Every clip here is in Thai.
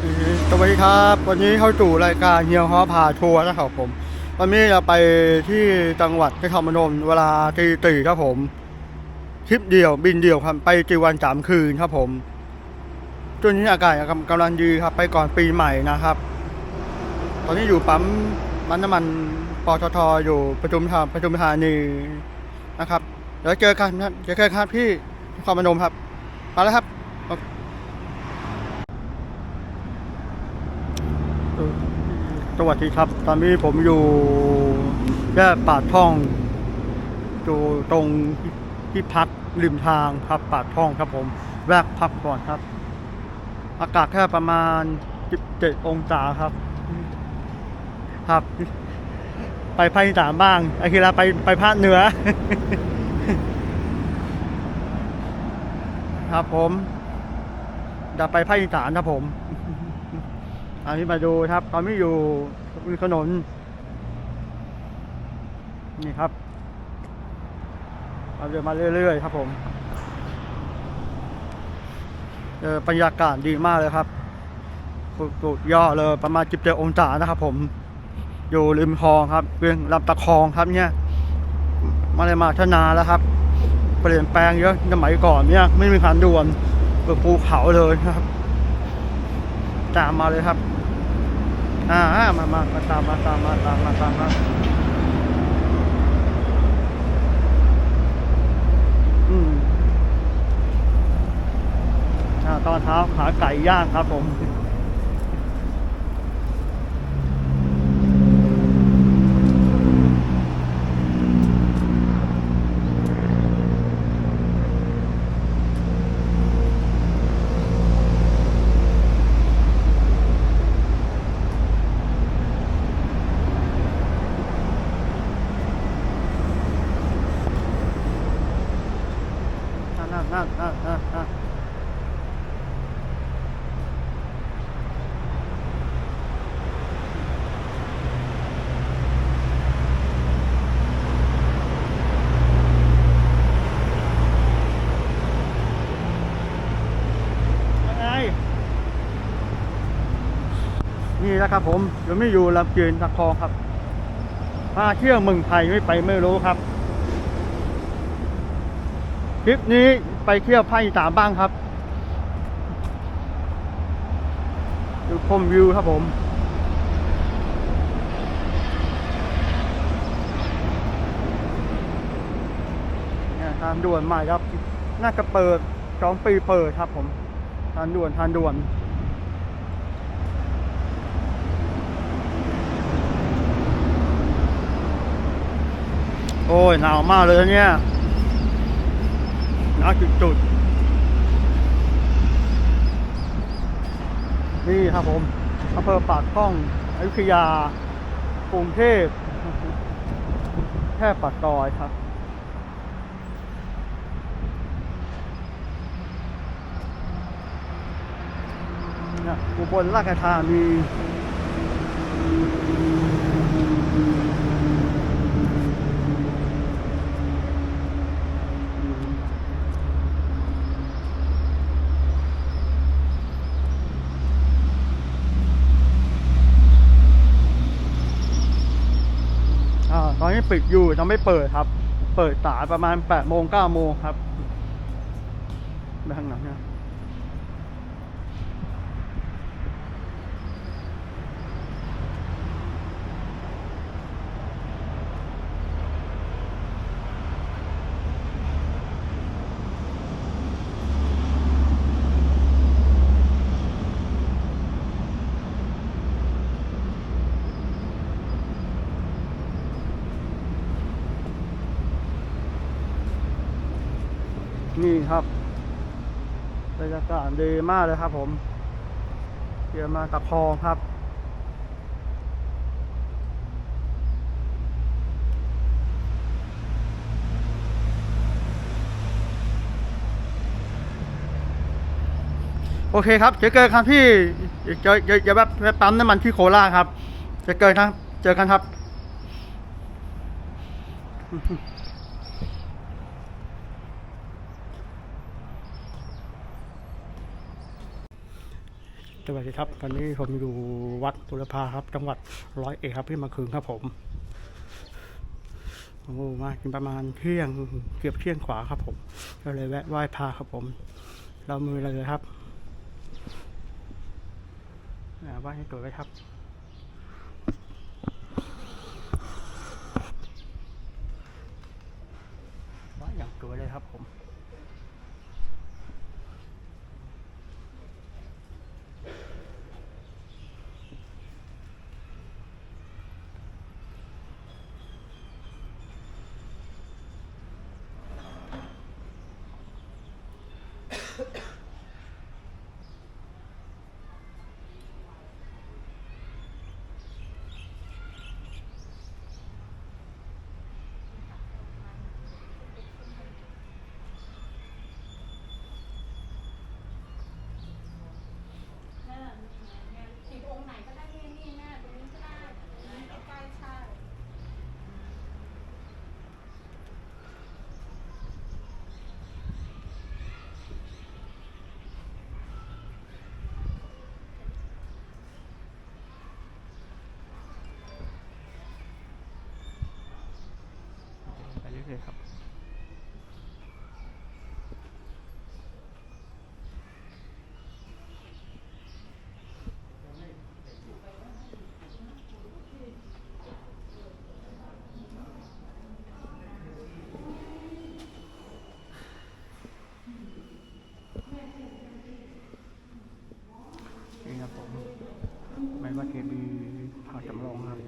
สวัสดีครับ วันนี้เข้าสู่รายการเฮียฮอพาทัวร์นะครับผม วันนี้เราไปที่จังหวัดนครพนมเวลาตีตีครับผมทริปเดียวบินเดียวครับไปกี่วันสามคืนครับผมช่วงนี้อากาศกำลังดีครับ ไปก่อนปีใหม่นะครับ ตอนนี้อยู่ปั๊มมันน้ำมันปตทอยู่ประจุมธาประจุมธานีนะครับเดี๋ยวเจอกันครับเจอกันครับที่นครพนมครับมาแล้วครับ สวัสดีครับ ตอนนี้ผมอยู่แยกปากท่อง อยู่ตรงที่พักริมทางครับปากท่องครับผม แวะพักก่อนครับ อากาศแค่ประมาณ 17 องศาครับ ครับ ไปภาคอีสานบ้างไอ้ทีละไปไปภาคเหนือ ครับผมจะไปภาคอีสานครับผม อันนี้มาดูครับ ตอนนี้อยู่บนถนน นี่ครับเราเดินมาเรื่อยๆ ครับผมเออบรรยากาศดีมากเลยครับสุดยอดเลยประมาณจิบเจองศานะครับผม อยู่ริมคลองครับเรื่องลำตะคองครับเนี่ยมาเลยมาชนาแล้วครับ เปลี่ยนแปลงเยอะสมัยก่อนเนี่ย ไม่มีทางด่วนเป็นภูเขาเลยนะครับ ตามมาเลยครับ อ่ามามามาตามมาตามมาตามมาตามมาอืมอ่าตอนเท้าขาไก่ย่างครับผม นั่นนั่นนั่นนั่นนั่นนั่นยังไง นี่นะครับผมยังไม่อยู่ลำเกียนตะคองครับมาเที่ยวเมืองไทยไม่ไปไม่รู้ครับ คลิปนี้ไปเที่ยวภาคอีสานบ้างครับดูชมวิวครับผมนี่ยทางด่วนใหม่ครับ น่าจะเปิดสองปีเปิดครับผม ทางด่วนทางด่วน โอ้ยหนาวมากเลยเนี่ยหนาวจุดๆ นี่ครับผมอำเภอปากช่องอยุธยา กรุงเทพ แค่ปากซอยครับ อุบลราชธานี อนนี้ปิดอยู่ยังไม่เปิดครับ เปิดสายประมาณ8โมง9โมงครับไปข้างหลังเนี่ย นี่ครับบรรยากาศดีมากเลยครับผมเดี๋ยวมาตะคองครับ โอเคครับ เจอกันครับที่เจอเจอเจอแบบแบบปั๊มน้ำมันที่โคราชครับ เจอกันครับ เจอกันครับ สวัสดีครับตอนนี้ผมอยู่วัดบุรพาครับ จังหวัดร้อยเอ็ดครับที่มาคืนครับผมโอ้มากินประมาณเที่ยงเกือบเที่ยงขวาครับผมก็เลยแวะไหว้พระครับผม เรามือเลยครับไหว้ให้ตัวไว้ครับ ไหว้อย่างตัวเลยครับผม ฉีดองค์ไหนก็ได้นี่นี่แม่ตรงนี้ก็ได้นี่ใกล้ๆใช่ ไป เคครับนี่ครับผมไม่ว่าเทบีพาจำลองครับ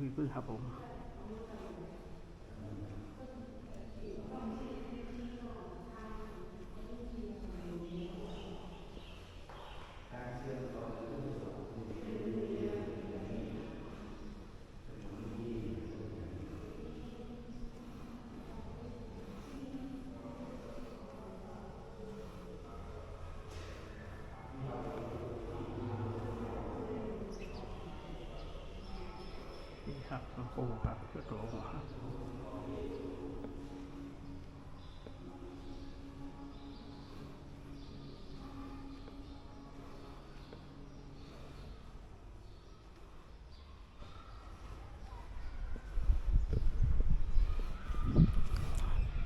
วิพึ่งครับผม ปู่ครับเจ้าตัวหัว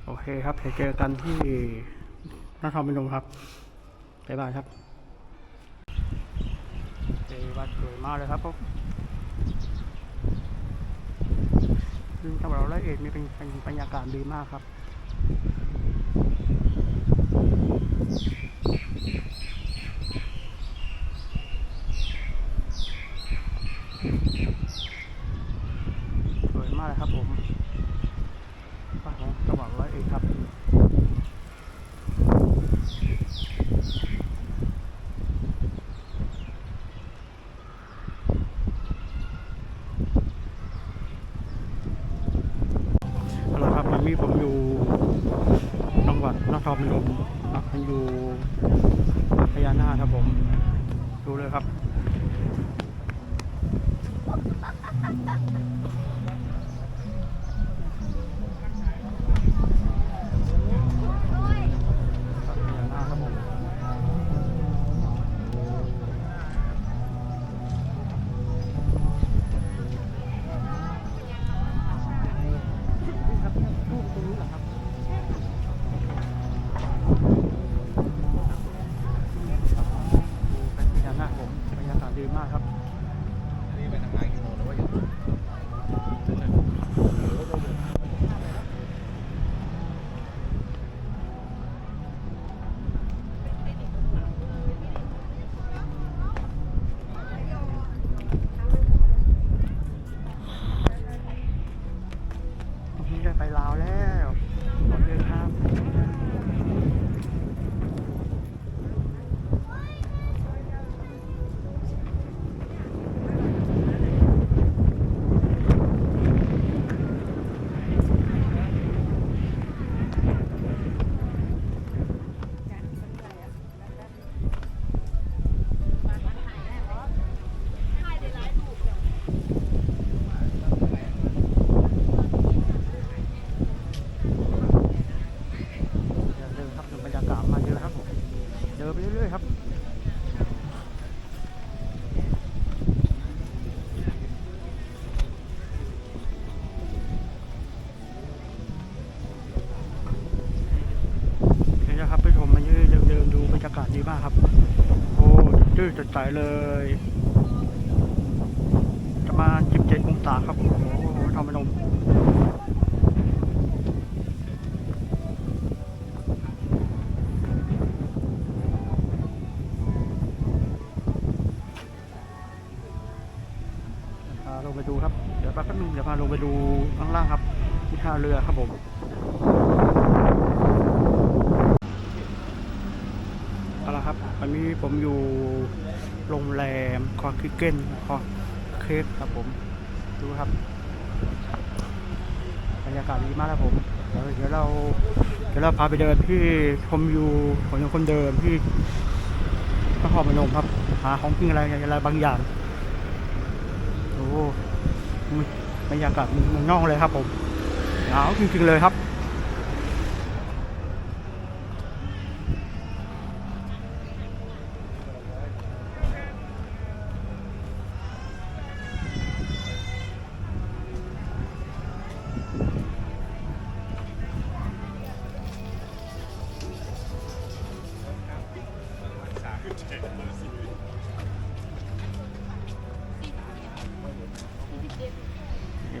โอเคครับเดี๋ยวเจอกันที่นครพนมครับบ๊ายบายครับเจอวัดสวยมากเลยครับผม ซึ่ง จังหวัดร้อยเอ็ดมีเป็นเป็นบรรยากาศดีมากครับ สวยมากเลยครับผมป่าของจังหวัดร้อยเอ็ดครับ เอาละครับวันนี้ผมอยู่จังหวัดนครพนมนะผมอยู่พญานาคครับผม ดูเลยครับ อากาศดีมากครับ โอ้ดื้อจัดใจเลยประมาณ17 องศาครับ โอ้โหทำมนมาลงไปดูครับ เดี๋ยวแป๊บนึงเดี๋ยวพาลงไปดูข้างล่างครับที่ท่าเรือครับผม เอาละครับ วันนี้ผมอยู่โรงแรมคอคิเกนคอเคสครับผม ดูครับบรรยากาศดีมากครับผมเดี๋ยวเราเดี๋ยวเราพาไปเดินที่ชมวิวของคนเดินที่นครพนมครับ หาของกินอะไรอะไรบางอย่างโอ้บรรยากาศเมืองนอกเลยครับผมหนาวจริงๆเลยครับ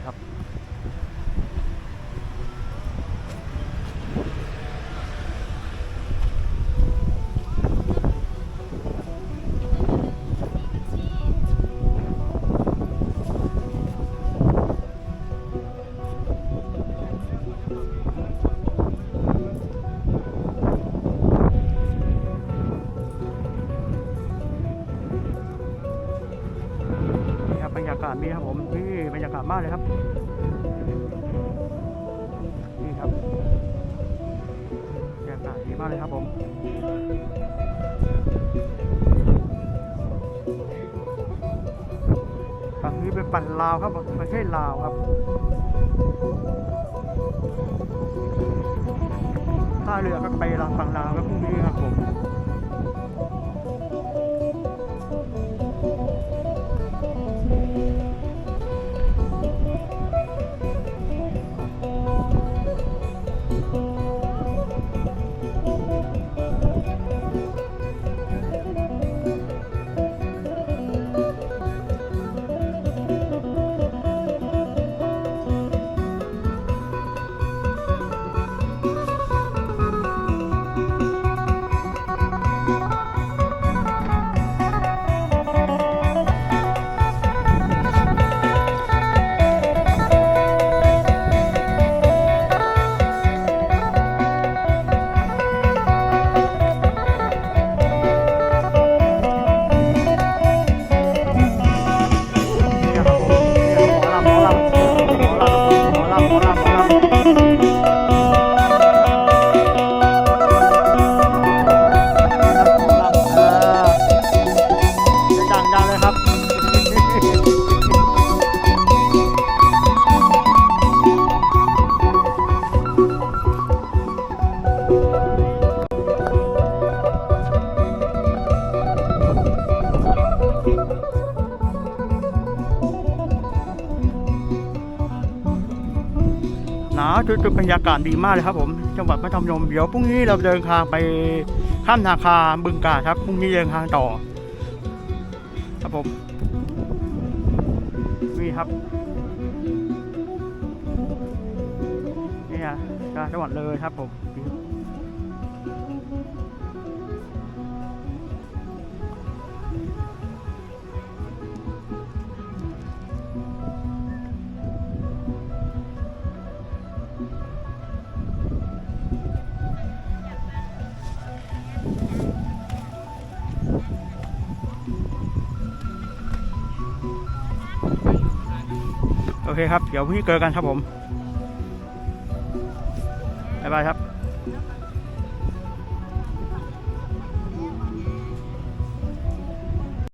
ครับากาศนี่ครับผมนี่บรรยากาศมากเลยครับ นี่ครับบรรยากาศดีมากเลยครับผมฝั่งนี้เป็นปั่นลาวครับประเทศลาวครับท่าเรือก็ไปลาวฝั่งลาวครับพรุ่งนี้ครับผม หนาวจุดๆบรรยากาศดีมากเลยครับผมจังหวัดพระธรรมยมเดี๋ยวพรุ่งนี้เราเดินทางไปข้ามนาคาบึงกาฬครับพรุ่งนี้เดินทางต่อ ครับผมนี่ครับนี่อะจังหวัดเลยครับผม เคครับ เดี๋ยวพรุ่งนี้เจอกันครับผมบ๊ายบายครับ